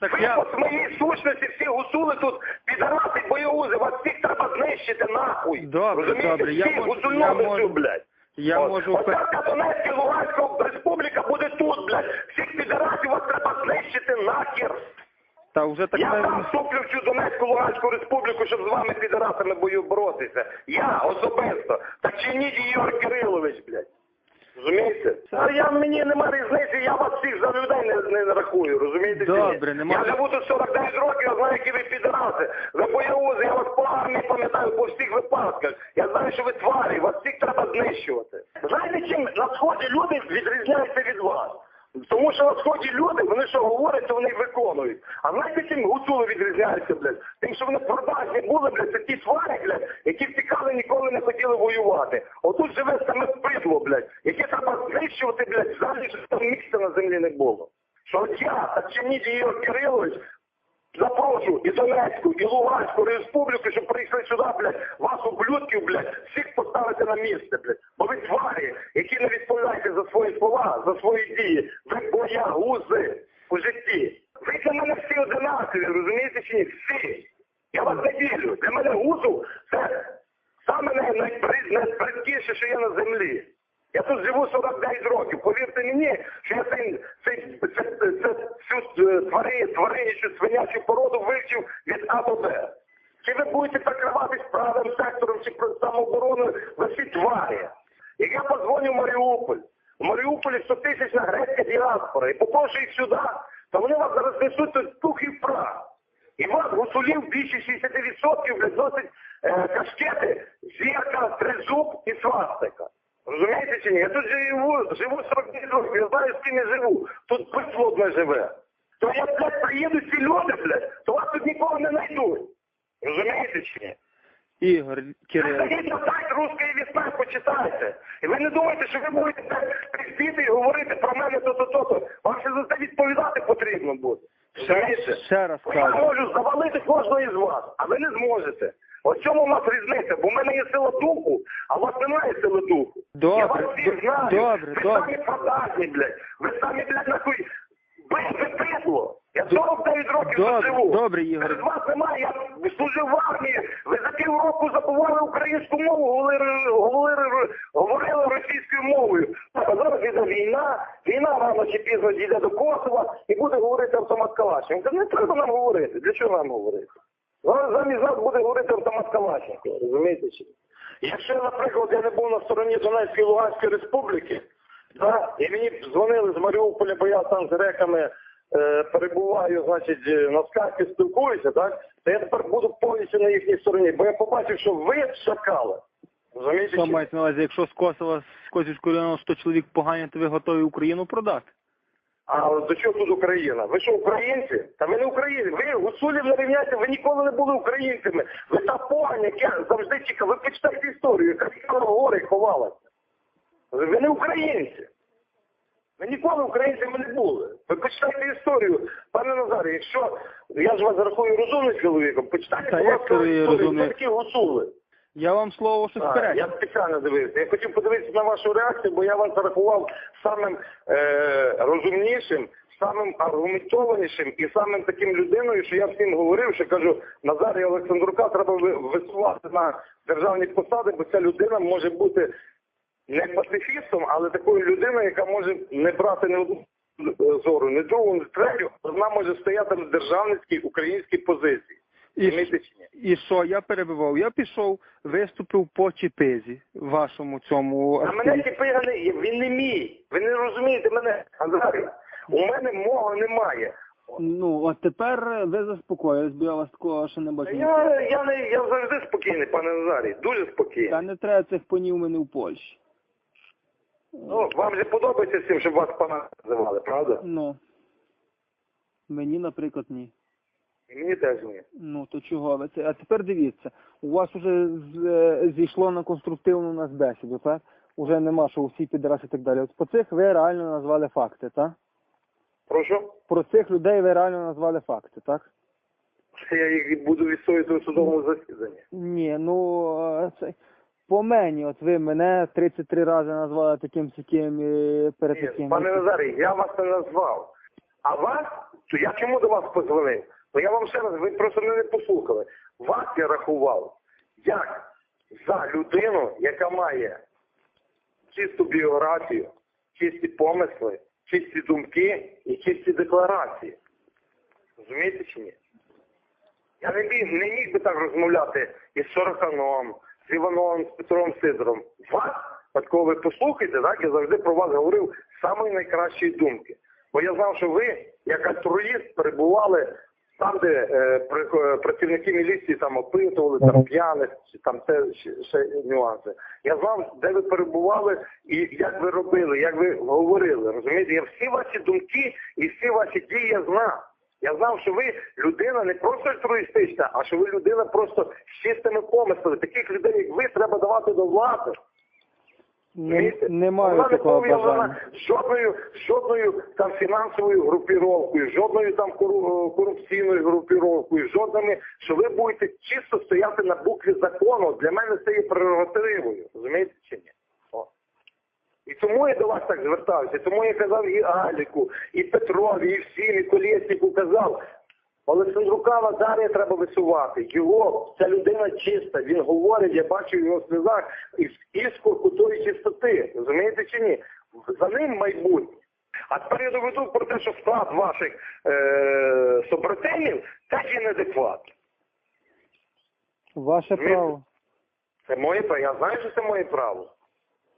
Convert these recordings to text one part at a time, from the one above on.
Так Ви я- по своїй сущності всі гусули тут підараси боєузи, вас всіх треба знищити нахуй. Добре, Розумієте? добре, я Всіх можу- я можу- цю, блядь. Я От. можу Оця впе- Донецька, Луганська республіка буде тут, блядь. Всіх підарасів вас треба знищити нахер. Та вже так Я навіть- сам вступлю в цю Донецьку Луганську республіку, щоб з вами підарасами бою боротися. Я особисто. Так чиніть Ігор Кирилович, блядь. Розумієте? А я мені нема різниці, я вас всіх за людей не, не рахую, розумієте? чи ні? Добре, нема- Я живу тут 49 років, я знаю, які ви підрази. Ви боєузи, я вас по армії пам'ятаю по всіх випадках. Я знаю, що ви тварі, вас всіх треба знищувати. Знаєте, чим на сході люди відрізняються від вас? Тому що на сході люди, вони що говорять, то вони виконують. А знаєте, чим гуцули відрізняються, блядь? Тим, що вони продажні були, блядь, це ті тварі, блядь, які втікали, ніколи не хотіли воювати. Отут живе саме спридло, блядь, яке треба знищувати, блядь, взагалі, щоб там місця на землі не було. Що от я, так чиніть Ігор Кирилович, Запрошу і Донецьку, і Луганську республіку, щоб прийшли сюди, блядь, вас, ублюдків, блядь, всіх поставити на місце, блядь. Бо ви тварі, за свої слова, за свої дії. Ви боягузи у житті. Ви для мене всі одинакові, розумієте чи ні? Всі. Я вас не вірю. Для мене гузу це саме най- що є на землі. Я тут живу 49 років. Повірте мені, що я цей, цей, це, це, це, е, твари, тваринячу, свинячу породу вивчив від А до Б. Чи ви будете прикриватись правим сектором чи самообороною, ви всі тварі. Як я позвоню Маріуполь, у Маріуполі 100 тисячна грецька діаспора, і попрошу їх сюди, то вони вас зараз несуть тут пух і прах. І вас гусулів більше 60% блядь, носить е, кашкети, зірка, тризуб і свастика. Розумієте чи ні? Я тут живу, живу 49 років, я знаю, з ким я живу. Тут одне живе. То я, блядь, приїду ці люди, блядь, то вас тут нікого не знайдуть. Розумієте чи ні? Ігор Кирилович. Сайт «Русської весна» почитайте. І ви не думаєте, що ви будете прийти і говорити про мене то-то, то-то. Вам ще за це відповідати потрібно буде. Розумієте? Ще раз Бо Я можу завалити кожного із вас, а ви не зможете. Ось в цьому у нас різниця, бо в мене є сила духу, а у вас немає сили духу. Добре, Я вас всіх знаю. добре, ви добре. самі продажні, блядь. Ви самі, блядь, нахуй. Ви, бидло. Я 49 років Добре, живу. добре, Ігор. Серед вас немає, я служив в армії. Ви за півроку забували українську мову, говорили, говорили, говорили російською мовою. А зараз іде війна, війна рано чи пізно дійде до Косова і буде говорити автомат Калашенко. Не треба нам говорити. Для чого нам говорити? Зараз замість нас буде говорити автомат Калашенко. Розумієте чи? Якщо, наприклад, я не був на стороні Донецької Луганської республіки, да, і мені дзвонили з Маріуполя, бо я там з греками перебуваю, значить, е, на скарці спілкуюся, так, то я тепер буду повністю на їхній стороні, бо я побачив, що ви шакали. Розумієте? Що маєте на увазі, якщо з Косова, з Косівського району 100 чоловік поганять, то ви готові Україну продати? А до чого тут Україна? Ви що, українці? Та ви не українці. Ви гуцулів не рівняйте, ви ніколи не були українцями. Ви та погань, яка завжди чекала. Ви почитайте історію, яка в гори ховалася. Ви не українці. Ви ніколи українцями не були. Ви почитайте історію. Пане Назарі, якщо я ж вас рахую розумним чоловіком, почитайте, Та як ви історію, хто такі гуцули. Я вам слово щось А, я спеціально дивився. Я хотів подивитися на вашу реакцію, бо я вас зарахував самим е, розумнішим, самим аргументованішим і самим таким людиною, що я всім говорив, що кажу, Назарія Олександрука треба ви- висувати на державні посади, бо ця людина може бути не пацифістом, але такою людиною, яка може не брати не одну зору, не другу, не третю, вона може стояти на державницькій українській позиції. І, ні? і що, я перебивав? Я пішов, виступив по Чіпизі, вашому цьому А мене активі. не він не мій. Ви не розумієте мене, Андрій. У мене мого немає. Ну, от тепер ви заспокоїлись, бо я вас такого ще не бачу. Я, я, не, я завжди спокійний, пане Назарій, дуже спокійний. Та не треба цих понів мене в Польщі. Ну, вам же подобається всім, щоб вас пана називали, правда? Ну. Мені, наприклад, ні. І мені теж ні. Ну, то чого ви це? А тепер дивіться, у вас уже з- е, зійшло на конструктивну нас бесіду, так? Уже нема, що усі підраси і так далі. От по цих ви реально назвали факти, так? Прошу? Про цих людей ви реально назвали факти, так? Я їх буду відстоювати у судовому засіданні. Ні, ну е, це по мені, от ви мене 33 рази назвали таким сяким і перед таким. пане Назарій, я вас не назвав. А вас, то я чому до вас позвонив? Ну я вам ще раз, ви просто мене не послухали. Вас я рахував як за людину, яка має чисту біографію, чисті помисли, чисті думки і чисті декларації. Розумієте чи ні? Я не міг, не міг би так розмовляти із Шороханом, з Івановим, з Петром Сидором. Вас, от коли ви послухаєте, так, я завжди про вас говорив самої найкращої думки. Бо я знав, що ви, як альтруїст, перебували там, де е, при- е, працівники міліції там опитували, там п'яних, чи там це ще, ще нюанси. Я знав, де ви перебували і як ви робили, як ви говорили. Розумієте, я всі ваші думки і всі ваші дії я знав. Я знав, що ви людина не просто альтруїстична, а що ви людина просто з чистими помислами. Таких людей, як ви, треба давати до влади. Не, Розумієте? не маю Вона не такого пов'язана бажання. жодною, жодною там фінансовою групіровкою, жодною там кору- корупційною групіровкою, жодними, що ви будете чисто стояти на букві закону. Для мене це є прерогативою. Розумієте чи ні? І тому я до вас так звертався, тому я казав і Аліку, і Петрові, і всім, і Колєсніку казав, Олександрука Назарія треба висувати. Його, ця людина чиста, він говорить, я бачу в його сльозах із іскорку тої чистоти. Розумієте чи ні? За ним майбутнє. А тепер я доведу про те, що склад ваших е- собратимів теж є неадекватний. Ваше право. Це моє право. Я знаю, що це моє право.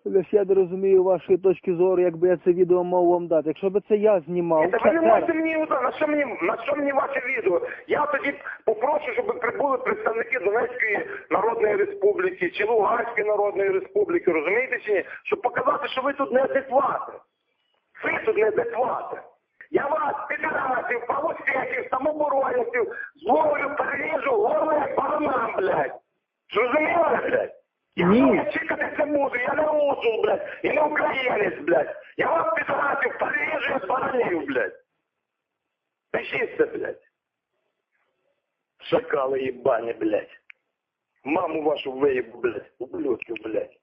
Я не розумію вашої точки зору, якби я це відео мав вам дати. Якщо б це я знімав, Та ви не можете мені на що мені на що мені ваше відео? Я тоді попрошу, щоб прибули представники Донецької Народної Республіки чи Луганської Народної Республіки, розумієте чи ні? Щоб показати, що ви тут неадекватні. Ви тут неадекватні. Я вас, підарасів, правосеків, самоборонців, зловлю, переріжу, горло як баранам, блядь. Зрозуміли, блядь? Ні. чекати це буду, я не русул, блядь, і не українець, блядь. Я вас підарасів, переріжу як баранів, блядь. Пишіться, блядь. Шакали ебани, блядь. Маму вашу виїбу, блядь, ублюдки, блядь.